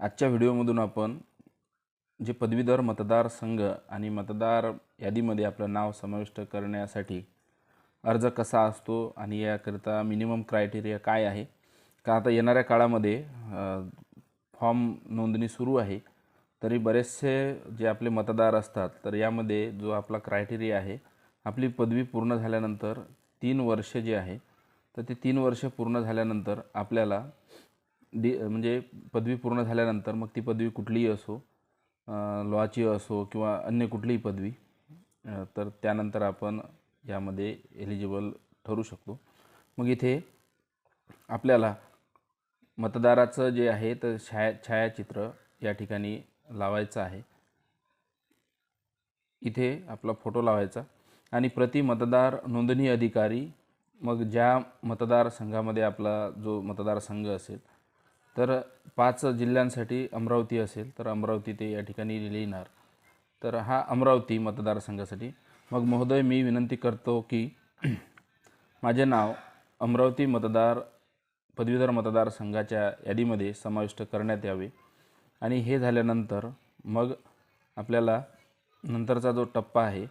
आजच्या व्हिडिओमधून आपण जे पदवीधर मतदारसंघ आणि मतदार यादीमध्ये आपलं नाव समाविष्ट करण्यासाठी अर्ज कसा असतो आणि याकरिता मिनिमम क्रायटेरिया काय आहे? का आता येणाऱ्या काळामध्ये फॉर्म नोंदणी सुरू आहे तरी बरेचसे जे आपले मतदार असतात तर यामध्ये जो आपला क्रायटेरिया आहे आपली पदवी पूर्ण झाल्यानंतर तीन वर्ष जे आहे तर ते तीन वर्ष पूर्ण झाल्यानंतर आपल्याला डी म्हणजे पदवी पूर्ण झाल्यानंतर मग ती पदवी कुठलीही असो लॉची असो किंवा अन्य कुठलीही पदवी तर त्यानंतर आपण यामध्ये एलिजिबल ठरू शकतो. मग इथे आपल्याला मतदाराचं जे आहे तर छाया छायाचित्र या ठिकाणी लावायचं आहे. इथे आपला फोटो लावायचा आणि प्रति मतदार नोंदणी अधिकारी मग ज्या मतदारसंघामध्ये आपला जो मतदारसंघ असेल तर पाच जिल्ह्यांसाठी अमरावती असेल तर अमरावती ते या ठिकाणी लिहिणार. तर हा अमरावती मतदारसंघासाठी. मग महोदय मी विनंती करतो की माझे नाव अमरावती मतदार पदवीधर मतदारसंघाच्या यादीमध्ये समाविष्ट करण्यात यावे. आणि हे झाल्यानंतर मग आपल्याला नंतरचा जो टप्पा आहे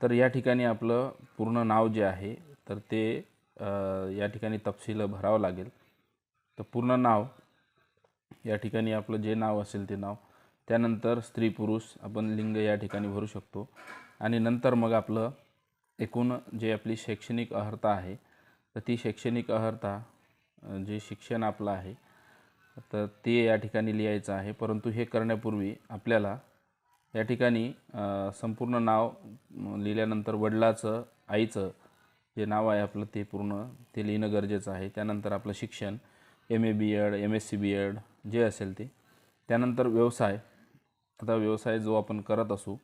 तर या ठिकाणी आपलं पूर्ण नाव जे आहे तर ते या ठिकाणी तपशील भरावं लागेल. तर पूर्ण नाव या ठिकाणी आपलं जे नाव असेल ते नाव. त्यानंतर स्त्री पुरुष आपण लिंग या ठिकाणी भरू शकतो. आणि नंतर मग आपलं एकूण जे आपली शैक्षणिक अर्हता आहे तर ती शैक्षणिक अर्हता जे शिक्षण आपलं आहे तर ते या ठिकाणी लिहायचं आहे. परंतु हे करण्यापूर्वी आपल्याला या ठिकाणी संपूर्ण नाव लिहिल्यानंतर वडिलाचं आईचं जे नाव आहे आपलं ते पूर्ण ते लिहिणं गरजेचं आहे. त्यानंतर आपलं शिक्षण M A B Ed M S C B Ed जे असेल ते. त्यानंतर व्यवसाय. आता व्यवसाय जो आपण करत असू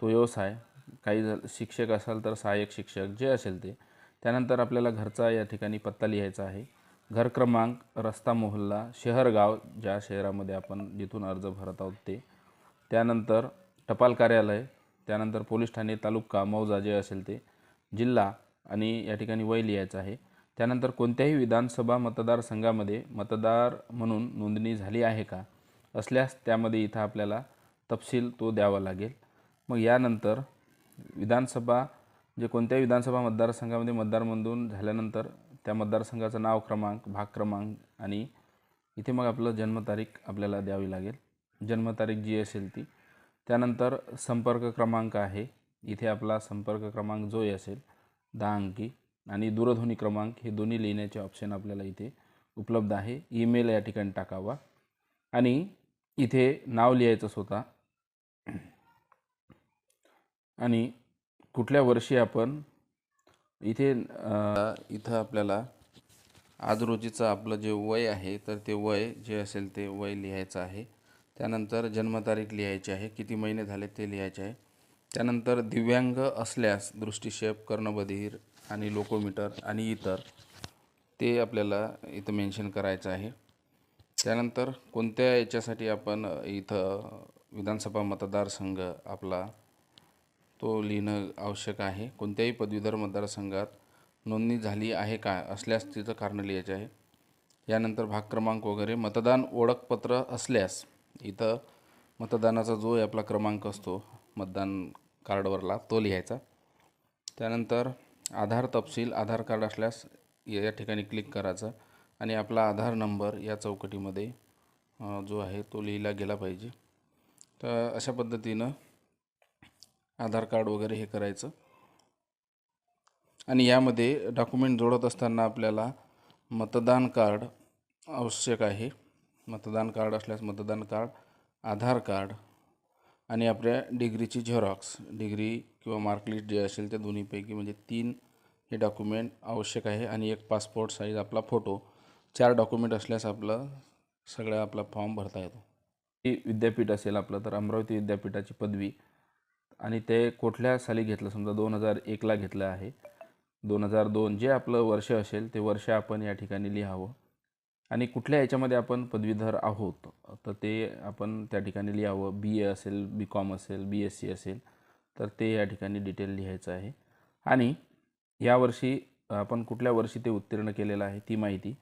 तो व्यवसाय. काही जर शिक्षक असाल तर सहाय्यक शिक्षक जे असेल ते. त्यानंतर आपल्याला घरचा या ठिकाणी पत्ता लिहायचा आहे. घर क्रमांक रस्ता मोहल्ला शहर गाव ज्या शहरामध्ये आपण जिथून अर्ज भरत आहोत ते. त्यानंतर टपाल कार्यालय त्यानंतर पोलीस ठाणे तालुका मौजा जे असेल ते. जिल्हा आणि या ठिकाणी वय लिहायचं आहे. त्यानंतर कोणत्याही विधानसभा मतदारसंघामध्ये मतदार म्हणून नोंदणी झाली आहे का? असल्यास त्यामध्ये इथं आपल्याला तपशील तो द्यावा लागेल. मग यानंतर विधानसभा जे कोणत्याही विधानसभा मतदारसंघामध्ये मतदार नोंदवून झाल्यानंतर त्या मतदारसंघाचं नाव क्रमांक भाग क्रमांक आणि इथे मग आपलं जन्मतारीख आपल्याला द्यावी लागेल. जन्मतारीख जी असेल ती. त्यानंतर संपर्क क्रमांक आहे. इथे आपला संपर्क क्रमांक जो असेल. दहा अंकी. आणि दूरध्वनी क्रमांक हे दोन्ही लिहिण्याचे ऑप्शन आपल्याला इथे उपलब्ध आहे. ईमेल या ठिकाणी टाकावा. आणि इथे नाव लिहायचं स्वतः आणि कुठल्या वर्षी आपण इथे इथं आपल्याला आज रोजीचं आपलं जे वय आहे तर ते वय जे असेल ते वय लिहायचं आहे. त्यानंतर जन्मतारीख लिहायची आहे किती महिने झाले ते लिहायचे आहे. त्यानंतर दिव्यांग असल्यास दृष्टिक्षेप कर्णबधीर आणि लोकोमीटर आणि इतर ते आपल्याला इथं मेन्शन करायचं आहे. त्यानंतर कोणत्या याच्यासाठी आपण इथं विधानसभा मतदारसंघ आपला तो लिहिणं आवश्यक आहे? कोणत्याही पदवीधर मतदारसंघात नोंदणी झाली आहे का? असल्यास तिचं कारण लिहायचं आहे. यानंतर भाग क्रमांक वगैरे मतदान ओळखपत्र असल्यास इथं मतदानाचा जो आपला क्रमांक असतो मतदान कार्डवरला तो लिहायचा. त्यानंतर आधार तपशील आधार कार्ड असल्यास या ठिकाणी क्लिक करायचं. आणि आपला आधार नंबर या चौकटीमध्ये जो आहे तो लिहिला गेला पाहिजे. तर अशा पद्धतीनं आधार कार्ड वगैरे हे करायचं. आणि यामध्ये डॉक्युमेंट जोडत असताना आपल्याला मतदान कार्ड आवश्यक आहे. मतदान कार्ड असल्यास मतदान कार्ड आधार कार्ड आणि आपल्या डिग्रीची झेरॉक्स डिग्री किंवा मार्कलिस्ट जे असेल त्या दोन्हीपैकी म्हणजे तीन हे डॉक्युमेंट आवश्यक आहे आणि एक पासपोर्ट साईज आपला फोटो. चार डॉक्युमेंट असल्यास आपलं सगळं आपला फॉर्म भरता येतो. विद्यापीठ असेल आपलं तर अमरावती विद्यापीठाची पदवी. आणि ते कुठल्या साली घेतलं? समजा दोन हजार एकला घेतलं आहे. दोन हजार दोन जे आपलं वर्ष असेल ते वर्ष आपण या ठिकाणी लिहावं. आणि कुठल्या याच्यामध्ये आपण पदवीधर आहोत तर ते आपण त्या ठिकाणी लिहावं. बी ए असेल बी कॉम असेल बी एस सी असेल तर ते या ठिकाणी डिटेल लिहायचं आहे. आणि यावर्षी आपण कुठल्या वर्षी ते उत्तीर्ण केलेलं आहे ती माहिती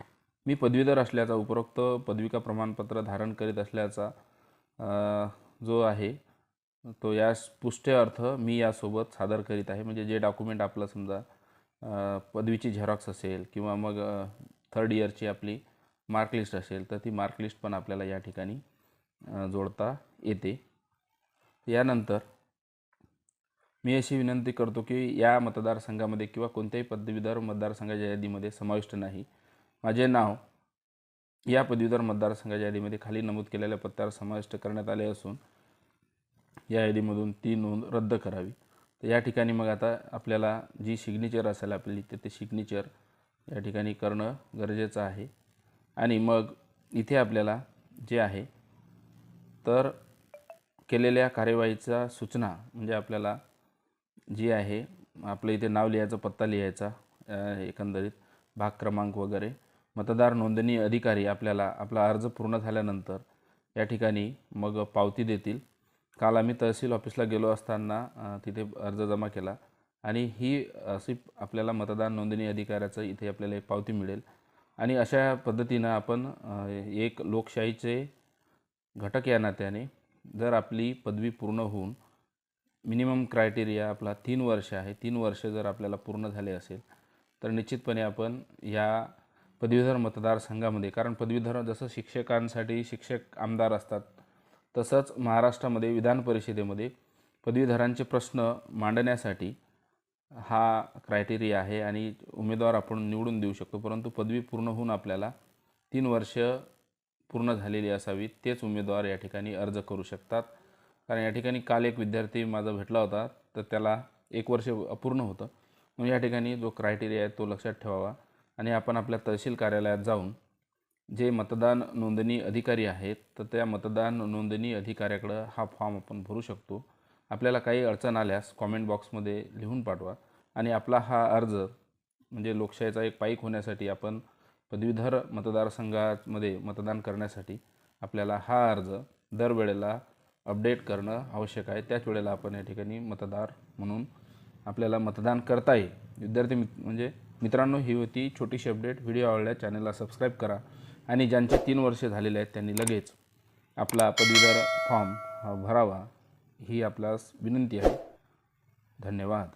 मी पदवीधर असल्याचा उपरोक्त पदविका प्रमाणपत्र धारण करीत असल्याचा जो आहे तो या पुष्ट अर्थ मी यासोबत सादर करीत आहे. म्हणजे जे डॉक्युमेंट आपलं समजा पदवीची झेरॉक्स असेल किंवा मग थर्ड इयरची आपली मार्कलिस्ट असेल तर ती मार्कलिस्ट पण आपल्याला या ठिकाणी जोडता येते. यानंतर मी अशी विनंती करतो की या मतदारसंघामध्ये किंवा कोणत्याही पदवीधर मतदारसंघाच्या यादीमध्ये समाविष्ट नाही. माझे नाव या पदवीधर मतदारसंघाच्या यादीमध्ये खाली नमूद केलेल्या पत्त्यावर समाविष्ट करण्यात आले असून या यादीमधून ती नोंद रद्द करावी. तर या ठिकाणी मग आता आपल्याला जी सिग्नेचर असेल आपली तर ते सिग्नेचर या ठिकाणी करणं गरजेचं आहे. आणि मग इथे आपल्याला जे आहे तर केलेल्या कार्यवाहीचा सूचना म्हणजे आपल्याला जी आहे आपलं इथे नाव लिहायचं पत्ता लिहायचा एकंदरीत भाग क्रमांक वगैरे मतदार नोंदणी अधिकारी आपल्याला आपला अर्ज पूर्ण झाल्यानंतर या ठिकाणी मग पावती देतील. काल आम्ही तहसील ऑफिसला गेलो असताना तिथे अर्ज जमा केला आणि ही अशी आपल्याला मतदार नोंदणी अधिकाऱ्याचं इथे आपल्याला एक पावती मिळेल. आणि अशा पद्धतीनं आपण एक लोकशाहीचे घटक या नात्याने जर आपली पदवी पूर्ण होऊन मिनिमम क्रायटेरिया आपला तीन वर्ष आहे तीन वर्ष जर आपल्याला पूर्ण झाले असेल तर निश्चितपणे आपण या पदवीधर मतदारसंघामध्ये कारण पदवीधर जसं शिक्षकांसाठी शिक्षक आमदार असतात तसंच महाराष्ट्रामध्ये विधान परिषदेमध्ये पदवीधरांचे प्रश्न मांडण्यासाठी हा क्रायटेरिया आहे आणि उमेदवार आपण निवडून देऊ शकतो. परंतु पदवी पूर्ण होऊन आपल्याला तीन वर्ष पूर्ण झालेली असावी तेच उमेदवार या ठिकाणी अर्ज करू शकतात. कारण या ठिकाणी काल एक विद्यार्थी माझा भेटला होता तर त्याला एक वर्ष अपूर्ण होतं. म्हणून या ठिकाणी जो क्रायटेरिया आहे तो लक्षात ठेवावा आणि आपण आपल्या तहसील कार्यालयात जाऊन जे मतदान नोंदणी अधिकारी आहेत तर त्या मतदान नोंदणी अधिकाऱ्याकडं हा फॉर्म आपण भरू शकतो. आपल्याला काही अडचण आल्यास कॉमेंट बॉक्समध्ये लिहून पाठवा. आणि आपला हा अर्ज म्हणजे लोकशाहीचा एक पाईक होण्यासाठी आपण पदवीधर मतदारसंघामध्ये मतदान करण्यासाठी आपल्याला हा अर्ज दरवेळेला अपडेट करणं आवश्यक आहे. त्याच वेळेला आपण या ठिकाणी मतदार म्हणून आपल्याला मतदान करता येईल. विद्यार्थी मित म्हणजे मित्रांनो ही होती छोटीशी अपडेट व्हिडिओ आवडल्या चॅनलला सबस्क्राईब करा. आणि ज्यांचे तीन वर्षे झालेले आहेत त्यांनी लगेच आपला पदवीधर फॉर्म भरावा. ही आपल्यास विनंती आहे. धन्यवाद.